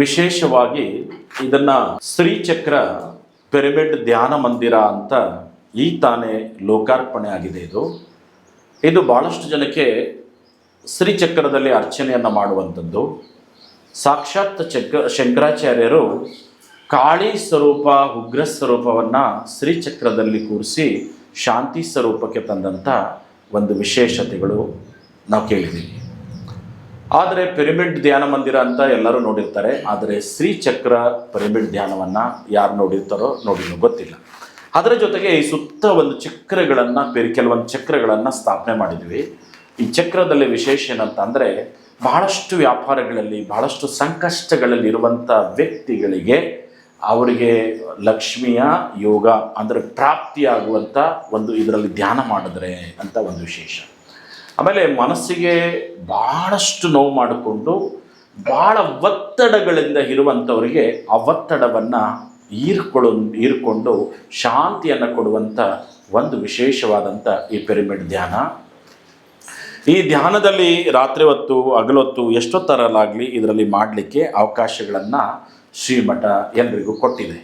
ವಿಶೇಷವಾಗಿ ಇದನ್ನ ಶ್ರೀಚಕ್ರ ಪಿರಮಿಡ್ ಧ್ಯಾನ ಮಂದಿರ ಅಂತ ಈ ತಾನೇ ಲೋಕಾರ್ಪಣೆ ಆಗಿದೆ ಇದು. ಇದು ಬಹಳಷ್ಟು ಜನಕ್ಕೆ ಶ್ರೀಚಕ್ರದಲ್ಲಿ ಅರ್ಚನೆಯನ್ನು ಮಾಡುವಂಥದ್ದು. ಸಾಕ್ಷಾತ್ ಚಕ್ರ ಶಂಕರಾಚಾರ್ಯರು ಕಾಳಿ ಸ್ವರೂಪ, ಉಗ್ರ ಸ್ವರೂಪವನ್ನು ಶ್ರೀಚಕ್ರದಲ್ಲಿ ಕೂರಿಸಿ ಶಾಂತಿ ಸ್ವರೂಪಕ್ಕೆ ತಂದಂಥ ಒಂದು ವಿಶೇಷತೆಗಳು ನಾವು ಕೇಳಿದ್ದೀವಿ. ಆದರೆ ಪಿರಮಿಡ್ ಧ್ಯಾನ ಮಂದಿರ ಅಂತ ಎಲ್ಲರೂ ನೋಡಿರ್ತಾರೆ, ಆದರೆ ಶ್ರೀಚಕ್ರ ಪಿರಮಿಡ್ ಧ್ಯಾನವನ್ನು ಯಾರು ನೋಡಿರ್ತಾರೋ ನೋಡಿಲ್ಲ, ಗೊತ್ತಿಲ್ಲ. ಅದರ ಜೊತೆಗೆ ಈ ಸುತ್ತ ಒಂದು ಚಕ್ರಗಳನ್ನು, ಬೇರೆ ಕೆಲವೊಂದು ಚಕ್ರಗಳನ್ನು ಸ್ಥಾಪನೆ ಮಾಡಿದ್ವಿ. ಈ ಚಕ್ರದಲ್ಲಿ ವಿಶೇಷ ಏನಂತ ಅಂದರೆ ಬಹಳಷ್ಟು ವ್ಯಾಪಾರಗಳಲ್ಲಿ, ಬಹಳಷ್ಟು ಸಂಕಷ್ಟಗಳಲ್ಲಿ ಇರುವಂಥ ವ್ಯಕ್ತಿಗಳಿಗೆ ಅವರಿಗೆ ಲಕ್ಷ್ಮಿಯ ಯೋಗ ಅಂದರೆ ಪ್ರಾಪ್ತಿಯಾಗುವಂಥ ಒಂದು ಇದರಲ್ಲಿ ಧ್ಯಾನ ಮಾಡಿದ್ರೆ ಅಂತ ಒಂದು ವಿಶೇಷ. ಆಮೇಲೆ ಮನಸ್ಸಿಗೆ ಬಹಳಷ್ಟು ನೋವು ಮಾಡಿಕೊಂಡು ಭಾಳ ಒತ್ತಡಗಳಿಂದ ಇರುವಂಥವರಿಗೆ ಆ ಒತ್ತಡವನ್ನು ಹೀರ್ಕೊಳ್ಳೋ ಹೀರ್ಕೊಂಡು ಶಾಂತಿಯನ್ನು ಕೊಡುವಂಥ ಒಂದು ವಿಶೇಷವಾದಂಥ ಈ ಪಿರಮಿಡ್ ಧ್ಯಾನ. ಈ ಧ್ಯಾನದಲ್ಲಿ ರಾತ್ರಿ ಹೊತ್ತು ಅಗಲೊತ್ತು ಎಷ್ಟೊತ್ತರಲ್ಲಾಗಲಿ ಇದರಲ್ಲಿ ಮಾಡಲಿಕ್ಕೆ ಅವಕಾಶಗಳನ್ನು ಶ್ರೀಮಠ ಎಲ್ರಿಗೂ ಕೊಟ್ಟಿದೆ.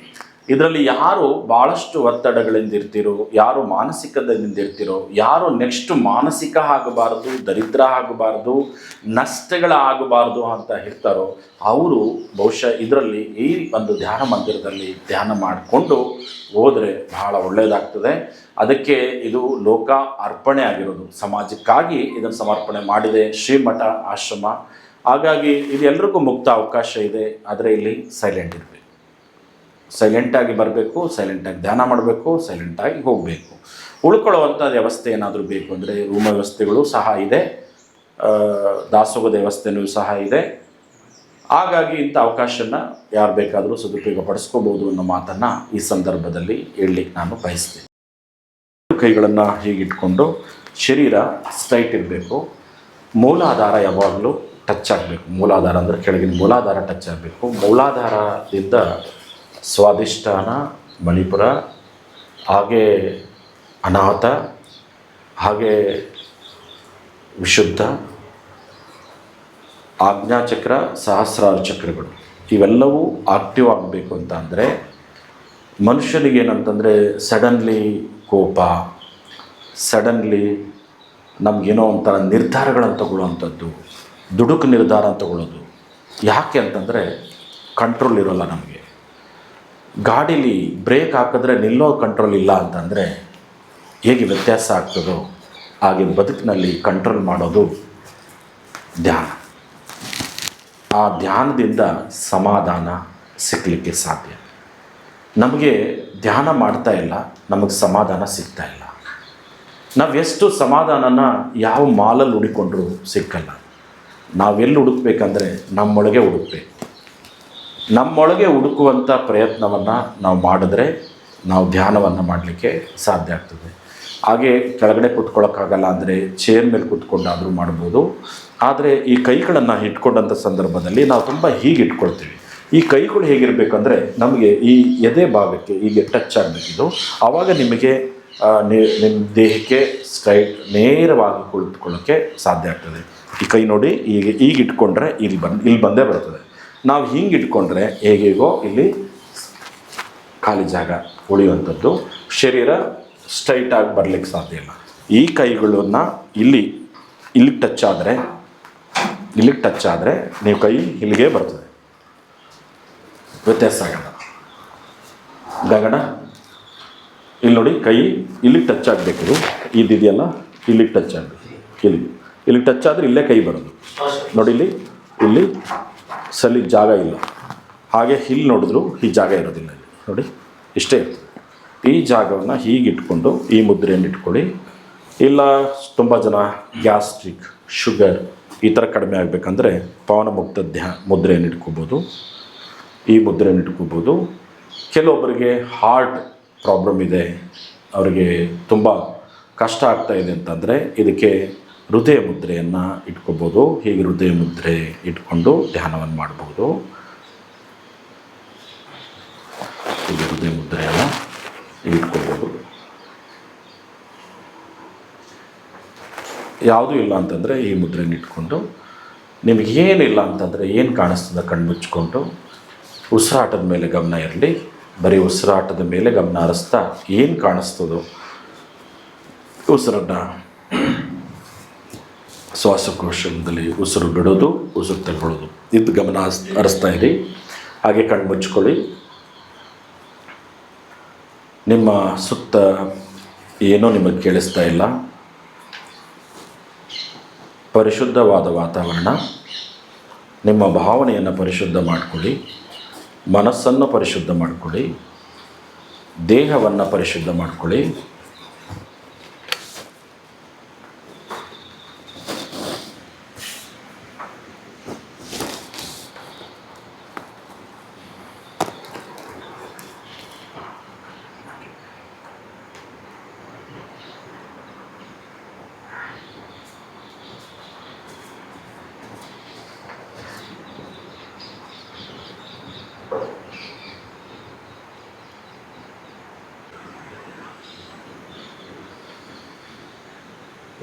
ಇದರಲ್ಲಿ ಯಾರು ಭಾಳಷ್ಟು ಒತ್ತಡಗಳಿಂದ ಇರ್ತಿರೋ ಯಾರು ಮಾನಸಿಕದಿಂದ ಇರ್ತಿರೋ ಯಾರು ನೆಕ್ಸ್ಟ್ ಮಾನಸಿಕ ಆಗಬಾರದು, ದರಿದ್ರ ಆಗಬಾರದು ನಷ್ಟಗಳಾಗಬಾರ್ದು ಅಂತ ಹೇಳ್ತಾರೋ, ಅವರು ಬಹುಶಃ ಇದರಲ್ಲಿ ಈ ಒಂದು ಧ್ಯಾನ ಮಂದಿರದಲ್ಲಿ ಧ್ಯಾನ ಮಾಡಿಕೊಂಡು ಹೋದರೆ ಬಹಳ ಒಳ್ಳೆಯದಾಗ್ತದೆ ಅದಕ್ಕೆ ಇದು ಲೋಕ ಅರ್ಪಣೆ ಆಗಿರೋದು. ಸಮಾಜಕ್ಕಾಗಿ ಇದನ್ನು ಸಮರ್ಪಣೆ ಮಾಡಿದೆ ಶ್ರೀಮಠ ಆಶ್ರಮ. ಹಾಗಾಗಿ ಇದು ಎಲ್ರಿಗೂ ಮುಕ್ತ ಅವಕಾಶ ಇದೆ. ಆದರೆ ಇಲ್ಲಿ ಸೈಲೆಂಟ್ ಇರಬೇಕು. ಸೈಲೆಂಟಾಗಿ ಬರಬೇಕು ಸೈಲೆಂಟಾಗಿ ಧ್ಯಾನ ಮಾಡಬೇಕು ಸೈಲೆಂಟಾಗಿ ಹೋಗಬೇಕು. ಉಳ್ಕೊಳ್ಳುವಂಥ ವ್ಯವಸ್ಥೆ ಏನಾದರೂ ಬೇಕು ಅಂದರೆ ರೂಮ್ ವ್ಯವಸ್ಥೆಗಳು ಸಹ ಇದೆ. ವ್ಯವಸ್ಥೆಯೂ ವ್ಯವಸ್ಥೆನೂ ಸಹ ಇದೆ. ಹಾಗಾಗಿ ಇಂಥ ಅವಕಾಶನ ಯಾರು ಬೇಕಾದರೂ ಸದುಪಯೋಗ ಪಡಿಸ್ಕೋಬೋದು ಅನ್ನೋ ಮಾತನ್ನು ಈ ಸಂದರ್ಭದಲ್ಲಿ ಹೇಳಲಿಕ್ಕೆ ನಾನು ಬಯಸ್ತೀನಿ. ಕೈಗಳನ್ನು ಹೀಗಿಟ್ಕೊಂಡು ಶರೀರ ಸ್ಟ್ರೈಟ್ ಇರಬೇಕು. ಮೂಲಾಧಾರ ಯಾವಾಗಲೂ ಟಚ್ ಆಗಬೇಕು. ಮೂಲಾಧಾರ ಅಂದರೆ ಕೆಳಗಿನ ಮೂಲಾಧಾರ ಟಚ್ ಆಗಬೇಕು. ಮೂಲಾಧಾರದಿಂದ ಸ್ವಾದಿಷ್ಠಾನ ಮಣಿಪುರ, ಹಾಗೆ ಅನಾಥ, ಹಾಗೆ ವಿಶುದ್ಧ, ಆಜ್ಞಾಚಕ್ರ, ಸಹಸ್ರಾರು ಚಕ್ರಗಳು. ಇವೆಲ್ಲವೂ ಆಕ್ಟಿವ್ ಆಗಬೇಕು ಅಂತ ಅಂದರೆ ಮನುಷ್ಯನಿಗೆ ಏನಂತಂದರೆ ಸಡನ್ಲಿ ಕೋಪ ಸಡನ್ಲಿ ನಮಗೇನೋ ಒಂಥರ ನಿರ್ಧಾರಗಳನ್ನು ತಗೊಳ್ಳುವಂಥದ್ದು, ದುಡುಕು ನಿರ್ಧಾರ ತಗೊಳ್ಳೋದು. ಯಾಕೆ ಅಂತಂದರೆ ಕಂಟ್ರೋಲ್ ಇರೋಲ್ಲ ನಮಗೆ. ಗಾಡೀಲಿ ಬ್ರೇಕ್ ಹಾಕಿದ್ರೆ ನಿಲ್ಲೋ ಕಂಟ್ರೋಲ್ ಇಲ್ಲ ಅಂತಂದರೆ ಹೇಗೆ ವ್ಯತ್ಯಾಸ ಆಗ್ತದೋ ಹಾಗೆ ಬದುಕಿನಲ್ಲಿ ಕಂಟ್ರೋಲ್ ಮಾಡೋದು ಧ್ಯಾನ. ಆ ಧ್ಯಾನದಿಂದ ಸಮಾಧಾನ ಸಿಕ್ಕಲಿಕ್ಕೆ ಸಾಧ್ಯ. ನಮಗೆ ಧ್ಯಾನ ಮಾಡ್ತಾ ಇಲ್ಲ, ನಮಗೆ ಸಮಾಧಾನ ಸಿಗ್ತಾ ಇಲ್ಲ. ನಾವು ಎಷ್ಟು ಸಮಾಧಾನನ ಯಾವ ಮಾಲಲ್ಲಿ ಹುಡುಕೊಂಡ್ರೂ ಸಿಕ್ಕಲ್ಲ. ನಾವೆಲ್ಲಿ ಹುಡುಕ್ಬೇಕಂದ್ರೆ ನಮ್ಮೊಳಗೆ ಹುಡುಕ್ಬೇಕು. ನಮ್ಮೊಳಗೆ ಹುಡುಕುವಂಥ ಪ್ರಯತ್ನವನ್ನು ನಾವು ಮಾಡಿದ್ರೆ ನಾವು ಧ್ಯಾನವನ್ನು ಮಾಡಲಿಕ್ಕೆ ಸಾಧ್ಯ ಆಗ್ತದೆ. ಹಾಗೆ ಕೆಳಗಡೆ ಕುತ್ಕೊಳ್ಳೋಕ್ಕಾಗಲ್ಲ ಅಂದರೆ ಚೇರ್ ಮೇಲೆ ಕುತ್ಕೊಂಡಾದರೂ ಮಾಡ್ಬೋದು. ಆದರೆ ಈ ಕೈಗಳನ್ನು ಇಟ್ಕೊಂಡಂಥ ಸಂದರ್ಭದಲ್ಲಿ ನಾವು ತುಂಬ ಹೀಗೆ ಇಟ್ಕೊಳ್ತೀವಿ. ಈ ಕೈಗಳು ಹೇಗಿರಬೇಕಂದ್ರೆ ನಮಗೆ ಈ ಎದೆ ಭಾಗಕ್ಕೆ ಹೀಗೆ ಟಚ್ ಆಗಬೇಕಿದು. ಆವಾಗ ನಿಮಗೆ ನಿಮ್ಮ ದೇಹಕ್ಕೆ ಸ್ಟ್ರೈಟ್ ನೇರವಾಗಿ ಕುಳಿತುಕೊಳ್ಳೋಕ್ಕೆ ಸಾಧ್ಯ ಆಗ್ತದೆ. ಈ ಕೈ ನೋಡಿ ಈಗ ಈಗ ಇಟ್ಕೊಂಡ್ರೆ ಇಲ್ಲಿ ಬಂದು, ಇಲ್ಲಿ ಬಂದೇ ಬರ್ತದೆ. ನಾವು ಹಿಂಗೆ ಇಟ್ಕೊಂಡ್ರೆ ಹೇಗೇಗೋ ಇಲ್ಲಿ ಖಾಲಿ ಜಾಗ ಉಳಿಯುವಂಥದ್ದು. ಶರೀರ ಸ್ಟ್ರೈಟಾಗಿ ಬರಲಿಕ್ಕೆ ಸಾಧ್ಯ ಇಲ್ಲ. ಈ ಕೈಗಳನ್ನು ಇಲ್ಲಿ ಇಲ್ಲಿಗೆ ಟಚ್ ಆದರೆ ಇಲ್ಲಿಗೆ ಟಚ್ ಆದರೆ ನೀವು ಕೈ ಇಲ್ಲಿಗೆ ಬರ್ತದೆ. ವ್ಯತ್ಯಾಸ ಆಗಲ್ಲ. ಗಗನ, ಇಲ್ಲಿ ನೋಡಿ ಕೈ ಇಲ್ಲಿಗೆ ಟಚ್ ಆಗಬೇಕು ಇದಿದೆಯಲ್ಲ ಇಲ್ಲಿಗೆ ಟಚ್ ಆಗಬೇಕು. ಇಲ್ಲಿ ಇಲ್ಲಿಗೆ ಟಚ್ ಆದರೆ ಇಲ್ಲೇ ಕೈ ಬರೋದು. ನೋಡಿ ಇಲ್ಲಿ ಇಲ್ಲಿ ಸಲಿ ಜಾಗ ಇಲ್ಲ. ಹಾಗೆ ಇಲ್ಲಿ ನೋಡಿದ್ರು ಈ ಜಾಗ ಇರೋದಿಲ್ಲ ಇಲ್ಲಿ. ನೋಡಿ, ಇಷ್ಟೇ ಇರ್ತದೆ. ಈ ಜಾಗವನ್ನು ಹೀಗೆ ಇಟ್ಕೊಂಡು ಈ ಮುದ್ರೆಯನ್ನು ಇಟ್ಕೊಳ್ಳಿ. ಇಲ್ಲ, ತುಂಬ ಜನ ಗ್ಯಾಸ್ಟ್ರಿಕ್, ಶುಗರ್ ಈ ಥರ ಕಡಿಮೆ ಆಗಬೇಕಂದ್ರೆ ಪವನಮುಕ್ತ ಮುಕ್ತ ಧ್ಯ ಮುದ್ರೆಯನ್ನು ಇಟ್ಕೋಬೋದು. ಈ ಮುದ್ರೆಯನ್ನು ಇಟ್ಕೋಬೋದು. ಕೆಲವೊಬ್ಬರಿಗೆ ಹಾರ್ಟ್ ಪ್ರಾಬ್ಲಮ್ ಇದೆ. ಅವರಿಗೆ ತುಂಬ ಕಷ್ಟ ಆಗ್ತಾ ಇದೆ ಅಂತಂದರೆ ಇದಕ್ಕೆ ಹೃದಯ ಮುದ್ರೆಯನ್ನು ಇಟ್ಕೋಬೋದು. ಹೀಗೆ ಹೃದಯ ಮುದ್ರೆ ಇಟ್ಕೊಂಡು ಧ್ಯಾನವನ್ನು ಮಾಡ್ಬೋದು. ಹೀಗೆ ಹೃದಯ ಮುದ್ರೆಯನ್ನು ಇಟ್ಕೋಬೋದು. ಯಾವುದೂ ಇಲ್ಲ ಅಂತಂದರೆ ಈ ಮುದ್ರೆಯನ್ನು ಇಟ್ಕೊಂಡು ನಿಮಗೇನಿಲ್ಲ ಅಂತಂದರೆ ಏನು ಕಾಣಿಸ್ತದೆ ಕಣ್ಣು ಮುಚ್ಚಿಕೊಂಡು ಉಸಿರಾಟದ ಮೇಲೆ ಗಮನ ಇರಲಿ. ಬರೀ ಉಸಿರಾಟದ ಮೇಲೆ ಗಮನ ಹರಿಸ್ತಾ ಏನು ಕಾಣಿಸ್ತದೋ ಉಸಿರನ್ನು ಶ್ವಾಸಕೋಶದಲ್ಲಿ ಉಸಿರು ಬಿಡೋದು, ಉಸಿರು ತಗೊಳ್ಳೋದು. ಇದು ಗಮನ ಹರಿಸ್ ಹರಿಸ್ತಾ ಇರಿ. ಹಾಗೆ ಕಣ್ಣು ಮುಚ್ಕೊಳ್ಳಿ. ನಿಮ್ಮ ಸುತ್ತ ಏನೂ ನಿಮಗೆ ಕೇಳಿಸ್ತಾ ಇಲ್ಲ. ಪರಿಶುದ್ಧವಾದ ವಾತಾವರಣ. ನಿಮ್ಮ ಭಾವನೆಯನ್ನು ಪರಿಶುದ್ಧ ಮಾಡಿಕೊಳ್ಳಿ. ಮನಸ್ಸನ್ನು ಪರಿಶುದ್ಧ ಮಾಡಿಕೊಳ್ಳಿ. ದೇಹವನ್ನು ಪರಿಶುದ್ಧ ಮಾಡಿಕೊಳ್ಳಿ.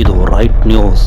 ಇದು ರೈಟ್ ನ್ಯೂಸ್